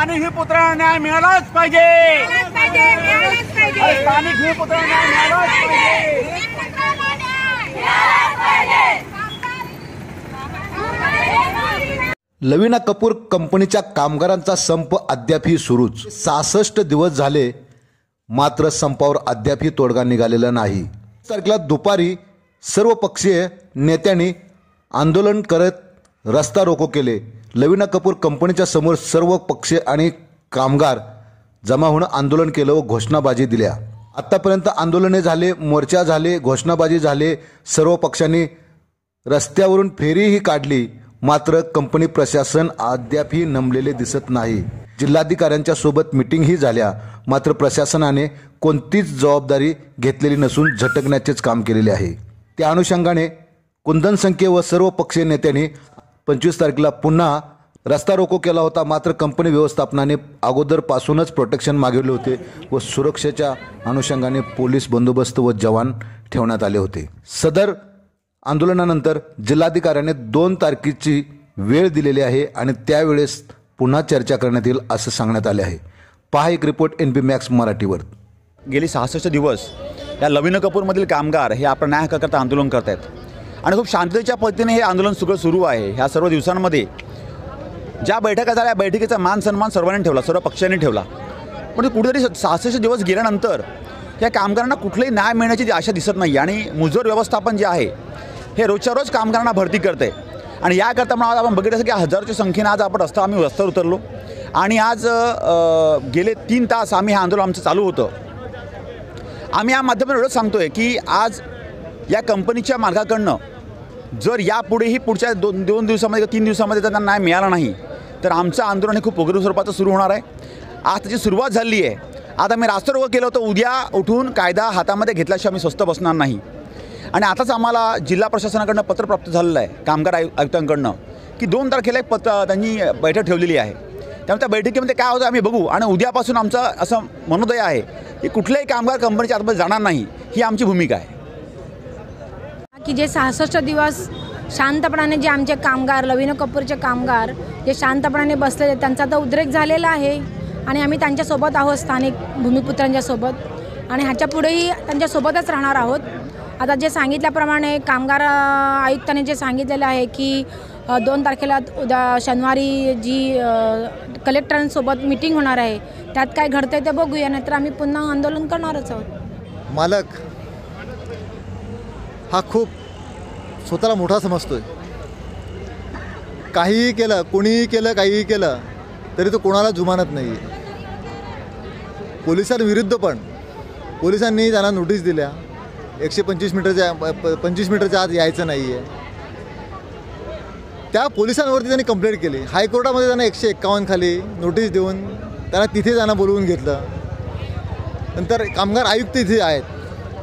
स्थानिक पुत्रांना न्याय मिळालाच पाहिजे. मिळालंच पाहिजे मिळालंच पाहिजे. अरे स्थानिक पुत्रांना न्याय मिळालाच पाहिजे. लविना कपूर कंपनीच्या कामगारांचा संप अद्यापही सुरूच. सहासष्ट दिवस झाले मात्र संपावर अद्यापही तोडगा निघालेला नाही. तारखेला दुपारी सर्व पक्षीय नेत्यांनी आंदोलन करत रस्ता रोको केले. लवीना कपूर कंपनीच्या समोर सर्व पक्ष आणि कामगार जमा होणं आंदोलन केलं व घोषणाबाजी दिल्या. आत्तापर्यंत आंदोलने झाले मोर्चा झाले घोषणाबाजी झाले. सर्व पक्षांनी रस्त्यावरून फेरीही काढली. मात्र कंपनी प्रशासन अद्यापही नमलेले दिसत नाही. जिल्हाधिकाऱ्यांच्या सोबत मिटिंगही झाल्या. मात्र प्रशासनाने कोणतीच जबाबदारी घेतलेली नसून झटकण्याचेच काम केलेले आहे. त्या अनुषंगाने कुंदन संख्ये व सर्व पक्षीय नेत्यांनी पंचवीस तारखेला पुन्हा रस्ता रोको केला होता मात्र कंपनी व्यवस्थापनाने अगोदरपासूनच प्रोटेक्शन मागवले होते व सुरक्षेच्या अनुषंगाने पोलीस बंदोबस्त व जवान ठेवण्यात आले होते. सदर आंदोलनानंतर जिल्हाधिकाऱ्याने दोन तारखेची वेळ दिलेली आहे आणि त्यावेळेस पुन्हा चर्चा करण्यात येईल असं सांगण्यात आले आहे. पहा एक रिपोर्ट एन बी मॅक्स मराठीवर. गेली सहासष्ट दिवस या लवीन कपूरमधील कामगार हे आपण न्याय हक्काकरता आंदोलन करत आहेत आणि खूप शांततेच्या पद्धतीने हे आंदोलन सगळं सुरू आहे. ह्या सर्व दिवसांमध्ये ज्या बैठका झाल्या बैठकीचा मान सन्मान सर्वांनी ठेवला सर्व पक्षांनी ठेवला. पण कुठेतरी सहासष्ट दिवस गेल्यानंतर या कामगारांना कुठलाही न्याय मिळण्याची आशा दिसत नाही आणि मुजोर व्यवस्थापन जे आहे हे रोजच्या रोज कामगारांना भरती करते. आणि याकरता म्हणून आज आपण बघितलं की हजारच्या संख्येनं आज आपण रस्ता आम्ही रस्त्यावर उतरलो. आणि आज गेले तीन तास आम्ही हे आंदोलन आमचं चालू होतं. आम्ही या माध्यमातून एवढंच सांगतोय की आज या कंपनीच्या मालकाकडनं जर यापुढेही पुढच्या दोन दोन दिवसामध्ये किंवा तीन दिवसामध्ये त्यांना न्याय मिळाला नाही तर आमचं आंदोलन हे खूप उग्र स्वरूपाचं सुरू होणार आहे. आज त्याची सुरुवात झाली आहे. आता आम्ही रास्तरोग केलं होतं उद्या उठून कायदा हातामध्ये घेतल्याशिवाय आम्ही स्वस्त बसणार नाही. आणि आताच आम्हाला जिल्हा प्रशासनाकडनं पत्र प्राप्त झालेलं आहे कामगार आयु आयुक्तांकडनं की दोन तारखेला एक पत्र त्यांनी बैठक ठेवलेली आहे. त्यामुळे त्या बैठकीमध्ये काय होतं आम्ही बघू. आणि उद्यापासून आमचं असं मनोदय आहे की कुठल्याही कामगार कंपनीच्या आतमध्ये जाणार नाही ही आमची भूमिका आहे. की जे सहासष्ट दिवस शांतपणाने जे आमचे कामगार लवीन कपूरचे कामगार जे शांतपणाने बसलेले त्यांचा तर उद्रेक झालेला आहे. आणि आम्ही त्यांच्यासोबत आहोत स्थानिक भूमिपुत्रांच्या सोबत. आणि ह्याच्या पुढेही त्यांच्यासोबतच राहणार आहोत. आता जे सांगितल्याप्रमाणे कामगार आयुक्ताने जे सांगितलेलं आहे की दोन तारखेला उद्या शनिवारी जी कलेक्टरांसोबत मिटिंग होणार आहे त्यात काय घडतं आहे ते बघूया नाहीतर आम्ही पुन्हा आंदोलन करणारच आहोत. मालक हा खूप स्वतःला मोठा समजतोय. काहीही केलं कोणीही केलं काहीही केलं तरी तो कोणाला जुमानत नाही पोलिसांविरुद्ध पण पोलिसांनी त्यांना नोटीस दिल्या. एकशे पंचवीस मीटरच्या प- पंचवीस मीटरच्या आत यायचं नाही आहे त्या पोलिसांवरती त्यांनी कंप्लेंट केली. हायकोर्टामध्ये त्यांना एकशे एक्कावन्न खाली नोटीस देऊन त्यांना तिथे त्यांना बोलवून घेतलं. नंतर कामगार आयुक्त इथे आहेत.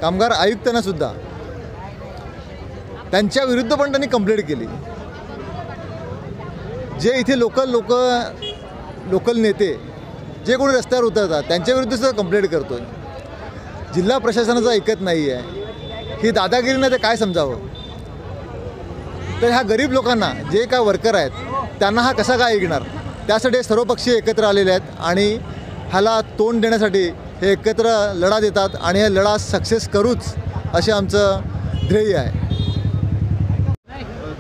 कामगार आयुक्तांनासुद्धा त्यांच्या विरुद्ध पण त्यांनी कंप्लेंट केली. जे इथे लोकल लोक लोकल नेते जे कोणी रस्त्यावर उतरतात त्यांच्या विरुद्ध सुद्धा कंप्लेंट आहे जिल्हा प्रशासनाचं ऐकत नाही आहे ही दादागिरीनं ते काय समजावं? तर ह्या गरीब लोकांना जे काय वर्कर आहेत त्यांना हा कसा काय ऐकणार? त्यासाठी सर्वपक्षीय एकत्र आलेले आहेत आणि ह्याला तोंड देण्यासाठी हे एकत्र लढा देतात आणि हे लढा सक्सेस करूच असे आमचं ध्येय आहे.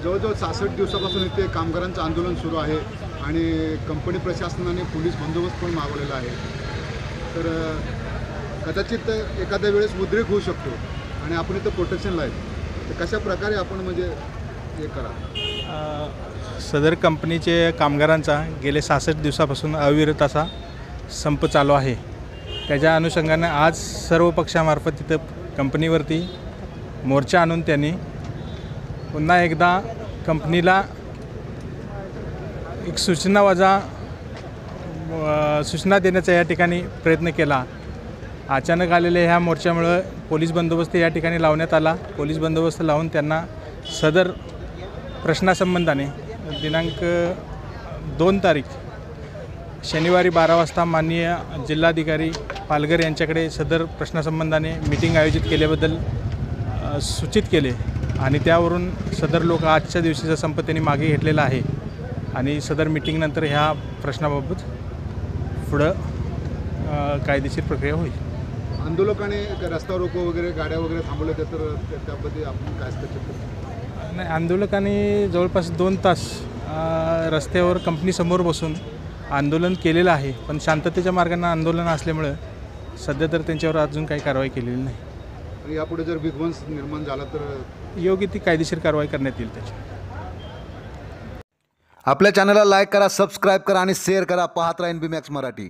जवळजवळ सहासष्ट दिवसापासून इथे कामगारांचं आंदोलन सुरू आहे आणि कंपनी प्रशासनाने पोलीस बंदोबस्त पण मागवलेला आहे. तर कदाचित एखाद्या वेळेस उद्रेक होऊ शकतो आणि आपण इथं प्रोटेक्शनला आहे तर कशा प्रकारे आपण म्हणजे हे करा सदर कंपनीचे कामगारांचा गेले सहासष्ट दिवसापासून अविरत असा संप चालू आहे. त्याच्या अनुषंगानं आज सर्व पक्षामार्फत तिथं कंपनीवरती मोर्चा आणून त्यांनी पुन्हा एकदा कंपनीला एक सूचना वजा सूचना देण्याचा या ठिकाणी प्रयत्न केला. अचानक आलेल्या ह्या मोर्चामुळं पोलीस बंदोबस्त या ठिकाणी लावण्यात आला. पोलीस बंदोबस्त लावून त्यांना सदर प्रश्नासंबंधाने दिनांक दोन तारीख शनिवारी बारा वाजता माननीय जिल्हाधिकारी पालघर यांच्याकडे सदर प्रश्नासंबंधाने मीटिंग आयोजित केल्याबद्दल सूचित केले. आणि त्यावरून सदर लोक आजच्या दिवशीचा संप त्यांनी मागे घेतलेला आहे आणि सदर मिटिंगनंतर ह्या प्रश्नाबाबत पुढं कायदेशीर प्रक्रिया होईल. आंदोलकाने रस्ता रोको वगैरे गाड्या वगैरे थांबवल्या त्या तर त्या- त्याबद्दल आपण काय नाही आंदोलकांनी जवळपास दोन तास रस्त्यावर कंपनीसमोर बसून आंदोलन केलेलं आहे. पण शांततेच्या मार्गाने आंदोलन असल्यामुळं सध्या तर त्यांच्यावर अजून काही कारवाई केलेली नाही. यापुढे जर विध्वंस निर्माण झाला तर योग्य ती कायदेशीर कारवाई करण्यात येईल त्याची. आपल्या चॅनलला लाईक करा सबस्क्राईब करा आणि शेअर करा. पाहत राहीन बी मॅक्स मराठी.